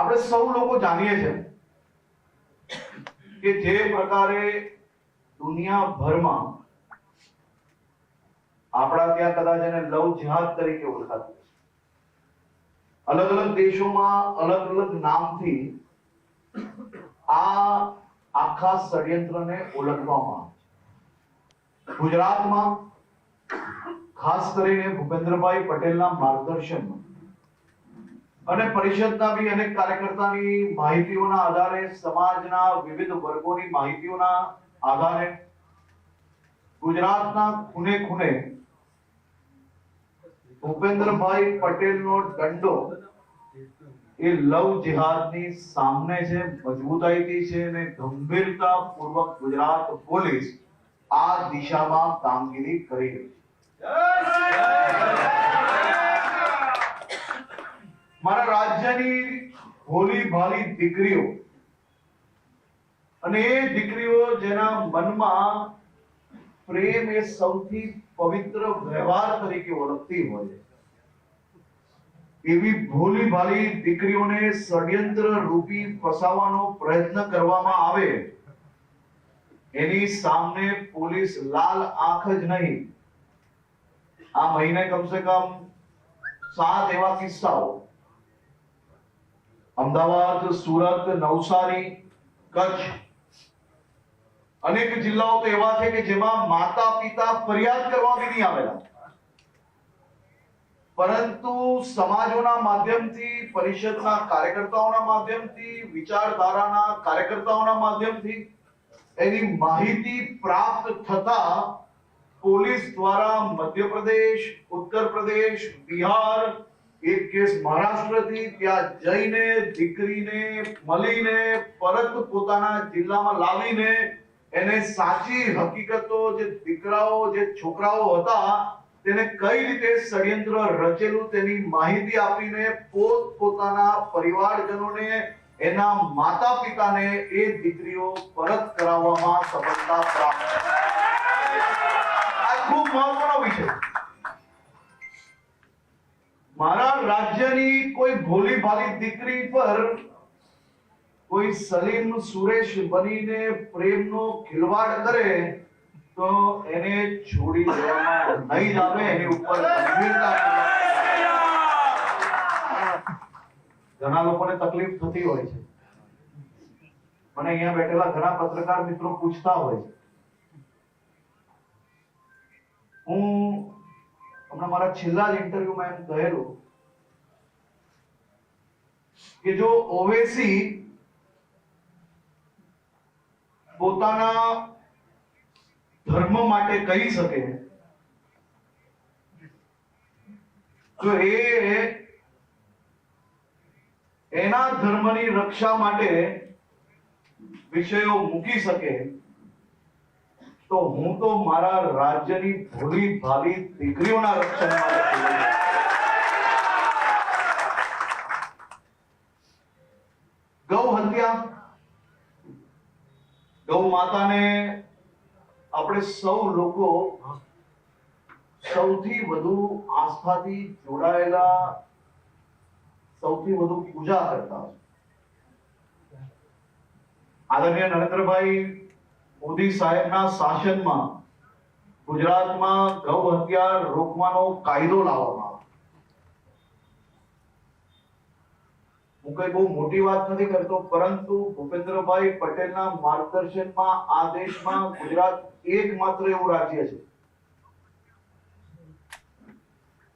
આપણે સૌ લોકો જાણીએ છીએ કે જે પ્રકારે દુનિયાભરમાં આપણા ત્યાં કદાચ એને લવ જિહાદ તરીકે ઓળખાતું અલગ અલગ દેશોમાં અલગ અલગ નામથી આ આખા ષડયંત્રને ઓળખવામાં આવે છે. ગુજરાતમાં ખાસ કરીને ભૂપેન્દ્રભાઈ પટેલના માર્ગદર્શનમાં અને પરિષદના બી અનેક કાર્યકર્તાની માહિતીઓના આધારે સમાજના વિવિધ વર્ગોની માહિતીઓના આધારે ગુજરાતના ખૂને ખૂને ભૂપેન્દ્રભાઈ પટેલનો દંડો એ લવ જિહાદની સામે છે મજબૂતાઈથી છે અને ગંભીરતા પૂર્વક ગુજરાત પોલીસ આ દિશામાં કામગીરી કરી રહી છે મારા રાજ્યની ભોલી ભાલી દીકરીઓ અને એ દીકરીઓ જેના મનમાં પ્રેમ એ સૌથી પવિત્ર વ્યવહાર તરીકે ઓળખતી હોય એવી ભોલી ભાલી દીકરીઓને ષડયંત્ર રૂપી ફસાવવાનો પ્રયત્ન કરવામાં આવે, એની સામે પોલીસ લાલ આંખ જ નહીં. આ મહિને કમસે કમ સાત એવા કિસ્સાઓ અમદાવાદ, સુરત, નવસારી, કચ્છ. અનેક જિલ્લાઓ તો એવા છે કે જેમાં માતા પિતા ફરિયાદ કરવા બી નહીં આવેલા. પરંતુ સમાજોના માધ્યમથી, પરિષદના કાર્યકર્તાઓના માધ્યમથી, વિચારધારાના કાર્યકર્તાઓના માધ્યમથી એની માહિતી પ્રાપ્ત થતા પોલીસ દ્વારા મધ્યપ્રદેશ ઉત્તર પ્રદેશ બિહાર એક કેસ મહારાષ્ટ્રથી ત્યાં જઈને દીકરીને મળીને પરત પોતાના જિલ્લામાં લાવીને એને સાચી હકીકતો જે દીકરાઓ, જે છોકરાઓ હતા, તેને કઈ રીતે ષડયંત્ર રચેલું તેની માહિતી આપીને પોત પોતાના પરિવારજનોને, એના માતા પિતાને એ દીકરીઓ પરત કરાવવામાં સફળતા પ્રાપ્ત. આ ખૂબ મહત્વનો વિષય મારા રાજ્યની કોઈ ભોલી ભાલી દીકરી પર કોઈ સલીમ સુરેશ બનીને પ્રેમનો ખિલવાડ કરે તો એને છોડી દેવામાં નહીં આવે એની ઉપર ઘણા લોકોને તકલીફ થતી હોય છે. મને અહીંયા બેઠેલા ઘણા પત્રકાર મિત્રો પૂછતા હોય છે. હમણાં મારા છેલ્લા જ ઇન્ટરવ્યુમાં એમ કહેલું કે જો ઓવેસી પોતાના ધર્મ માટે કહી શકે, તો એ એના ધર્મની રક્ષા માટે વિષયો મૂકી શકે. તો હું તો મારા રાજ્યની ભૂલી ભાલી દીકરીઓના રક્ષણ ગૌ હત્યા ગૌ માતાને આપણે સૌ લોકો સૌથી વધુ આસ્થાથી જોડાયેલા, સૌથી વધુ પૂજા કરતા. આદરણીય નરેન્દ્રભાઈ મોદી સાહેબના શાસનમાં ગુજરાતમાં ગૌ હત્યા રોકવાનો કાયદો લાવવામાં આવ્યો. હું કઈ બહુ મોટી વાત નથી કરતો, પરંતુ ભૂપેન્દ્રભાઈ પટેલના માર્ગદર્શનમાં આ દેશમાં ગુજરાત એકમાત્ર એવું રાજ્ય છે.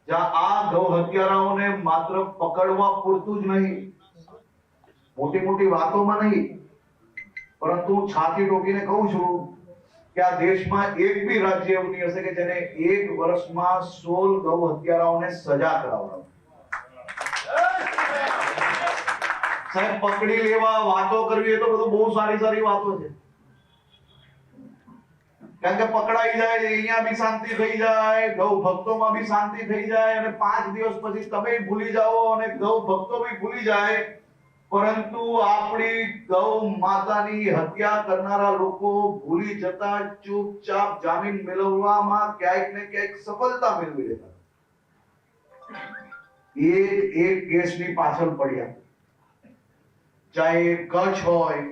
જ્યાં આ ગૌ હત્યારાઓને માત્ર પકડવા પૂરતું જ નહીં મોટી મોટી વાતોમાં નહીં પરંતુ છાતી ટોકીને કહું છું કે આ દેશમાં એક બી રાજ્ય એવું નહીં હશે કે જેને એક વર્ષમાં સોળ ગૌ હત્યારાઓને સજા કરાવડાવ. સાહેબ, પકડી લેવા વાતો કરવી એ તો બધું બહુ સારી સારી વાતો છે. કારણ કે પકડાઈ જાય, અહીંયા બી શાંતિ થઈ જાય, ગૌ ભક્તોમાં બી શાંતિ થઈ જાય અને પાંચ દિવસ પછી તમે ભૂલી જાઓ અને ગૌ ભક્તો બી ભૂલી જાય પરંતુ આપણી ગૌ માતાની હત્યા કરનારા લોકો ભૂલી જતા ચૂપચાપ જામીન મેળવવામાં ક્યાંક ને ક્યાંક સફળતા મેળવી લેતા. એક એક કેસની પાછળ પડ્યા. ચાહે કચ્છ હોય,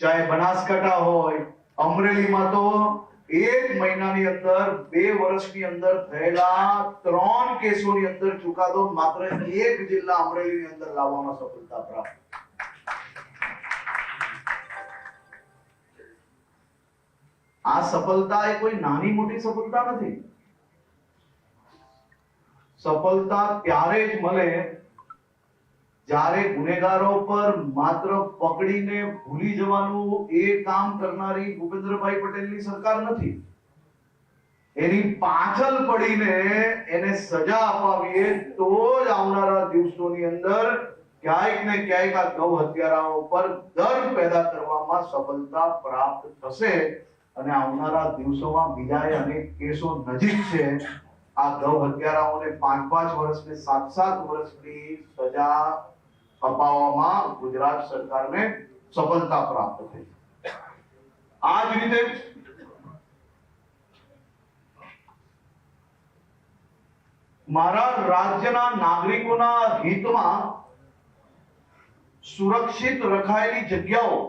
ચાહે બનાસકાંઠા હોય, અમરેલીમાં તો એક મહિનાની અંદર બે વર્ષની અંદર થયેલા ત્રણ કેસોની અંદર ચુકાદો માત્ર એક જિલ્લા અમરેલીની અંદર લાવવામાં સફળતા પ્રાપ્ત આ સફળતા એ કોઈ નાની મોટી સફળતા નથી. સફળતા ત્યારે જ મળે જ્યારે ગુનેગારો પર માત્ર પકડીને ભૂલી જવાનું એ કામ કરનારી ભૂપેન્દ્રભાઈ પટેલની સરકાર નથી. એની પાછળ પડીને એને સજા અપાવીએ તો જ આવનારા દિવસોની અંદર ક્યાંક ને ક્યાંક આ ગૌ હત્યારાઓ પર દર્દ પેદા કરવામાં સફળતા પ્રાપ્ત થશે. અને આવનારા દિવસોમાં બીજા અનેક કેસો નજીક છે. આ ગૌ હત્યારાઓને પાંચ પાંચ વર્ષની સાત સાત વર્ષની સજા અપાવવામાં ગુજરાત સરકારને સફળતા પ્રાપ્ત થઈ. આ જ રીતે મારા રાજ્યના નાગરિકોના હિતમાં સુરક્ષિત રખાયેલી જગ્યાઓ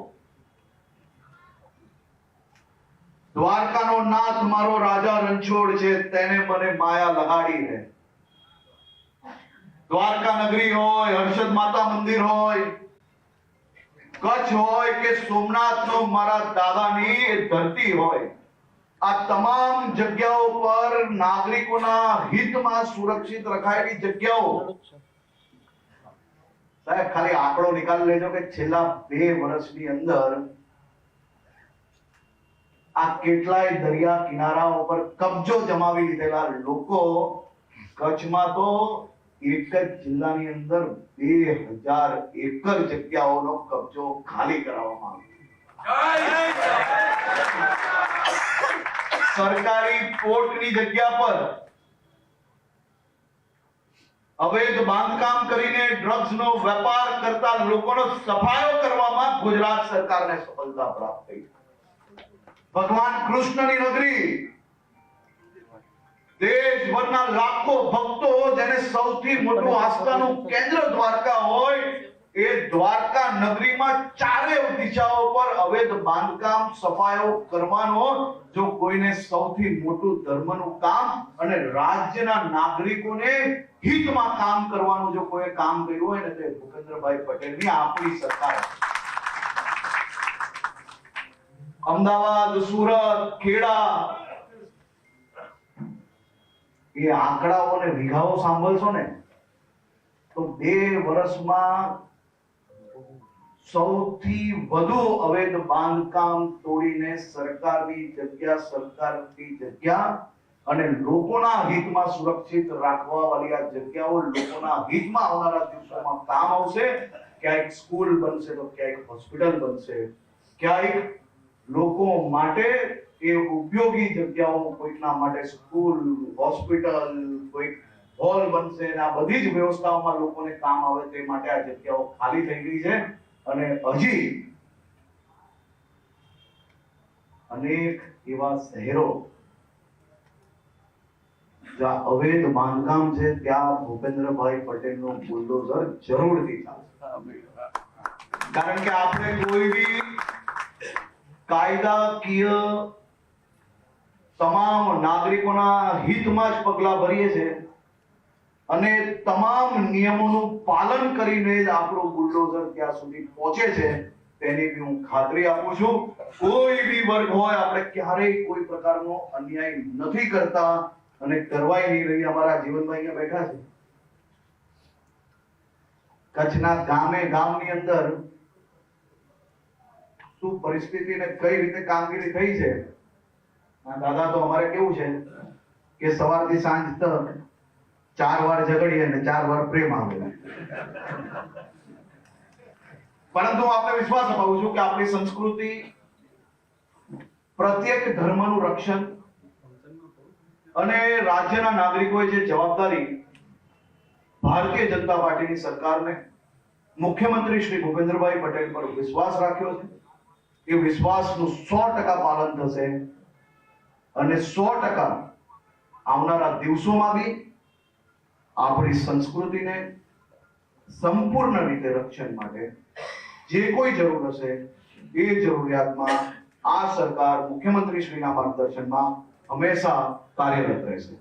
દ્વારકાનો નાથ મારો રાજા રણછોડ છે, તેને મને માયા લગાડી છે દ્વારકા નગરી હોય, હર્ષદ માતા મંદિર હોય, કચ્છ હોય કે સોમનાથનો મારા દાદાની ધરતી હોય, આ તમામ જગ્યાઓ પર નાગરિકોના હિતમાં સુરક્ષિત રખાયેલી જગ્યાઓ. સાહેબ, ખાલી આંકડો નિકાલ લેજો કે છેલ્લા બે વર્ષની અંદર આ કેટલાય દરિયા કિનારાઓ પર કબજો જમાવી લીધેલા લોકો કચ્છમાં તો એક જ જિલ્લાની અંદર બે હજાર એકર જગ્યાઓનો કબજો ખાલી કરાવવામાં આવ્યો. સરકારી પોર્ટની જગ્યા પર અવૈધ બાંધકામ કરીને ડ્રગ્સનો વેપાર કરતા લોકોનો સફાયો કરવામાં ગુજરાત સરકારને સફળતા પ્રાપ્ત થઈ. ભગવાન કૃષ્ણની નગરી દેશભરના લાખો ભક્તો જેને સૌથી મોટું આસ્થાનું કેન્દ્ર દ્વારકા હોય, એ દ્વારકા નગરીમાં ચારે દિશાઓ પર અવૈધ બાંધકામ સફાયો કરવાનો, જો કોઈને સૌથી મોટું ધર્મનું કામ અને રાજ્યના નાગરિકોને હિતમાં કામ કરવાનું જો કોઈ કામ કર્યું હોય ને તો ભૂપેન્દ્રભાઈ પટેલની આપણી સરકાર. અમદાવાદ, સુરત, ખેડા. એ આંકડાઓ અને વિઘાઓ સાંભળશો ને, તો બે વર્ષમાં સૌથી વધુ અવૈધ બાંધકામ તોડીને સરકારની જગ્યા સરકારની જગ્યા અને લોકોના હિતમાં સુરક્ષિત રાખવા વાળી આ જગ્યાઓ લોકોના હિતમાં આવનારા દિવસોમાં કામ આવશે. ક્યાંક સ્કૂલ બનશે તો ક્યાંક હોસ્પિટલ બનશે. ક્યાંક લોકો માટે એ ઉપયોગી જગ્યાઓ કોઈકના માટે સ્કૂલ હોસ્પિટલ કોઈક હોલ બનશે આ બધી જ વ્યવસ્થાઓમાં લોકોને કામ આવે તે માટે આ જગ્યાઓ ખાલી થઈ ગઈ છે. અને હજી અનેક એવા શહેરો જ્યાં અવૈધ બાંધકામ છે ત્યાં ભૂપેન્દ્રભાઈ પટેલનો બુલડોઝર જરૂરથી ચાલશે કારણ કે આપણે કોઈ બી કાયદાકીય તમામ નાગરિકોના હિતમાં જ પગલા ભરીએ છે અને તમામ નિયમોનું પાલન કરીને જ આપણો બુલડોઝર ત્યાં સુધી પહોંચે છે, તેની બી હું ખાતરી આપું છું. કોઈ બી વર્ગ હોય, આપણે ક્યારેય કોઈ પ્રકારનો અન્યાય નથી કરતા અને કરવાય નહીં રહી અમારા જીવનભાઈ અહીંયા બેઠા છે. કચ્છના ગામે ગામની અંદર શું પરિસ્થિતિ ને કઈ રીતે કામગીરી થઈ છે? દાદા તો અમારે કેવું છે કે સવારથી સાંજ તક ચાર વાર ઝઘડીએ અને ચાર વાર પ્રેમ આવે. પરંતુ આપણે વિશ્વાસ અપાવું છું કે આપણી સંસ્કૃતિ પ્રત્યેક ધર્મનું રક્ષણ અને રાજ્યના નાગરિકોએ જે જવાબદારી ભારતીય જનતા પાર્ટીની સરકારને મુખ્યમંત્રી શ્રી ભૂપેન્દ્રભાઈ પટેલ પર વિશ્વાસ રાખ્યો છે. એ વિશ્વાસનું સો ટકા પાલન થશે અને સો ટકા આવનારા દિવસોમાં બી આપણી સંસ્કૃતિને સંપૂર્ણ રીતે રક્ષણ માટે જે કોઈ જરૂર હશે એ જરૂરિયાતમાં આ સરકાર મુખ્યમંત્રી શ્રીના માર્ગદર્શનમાં હંમેશા કાર્યરત રહેશે.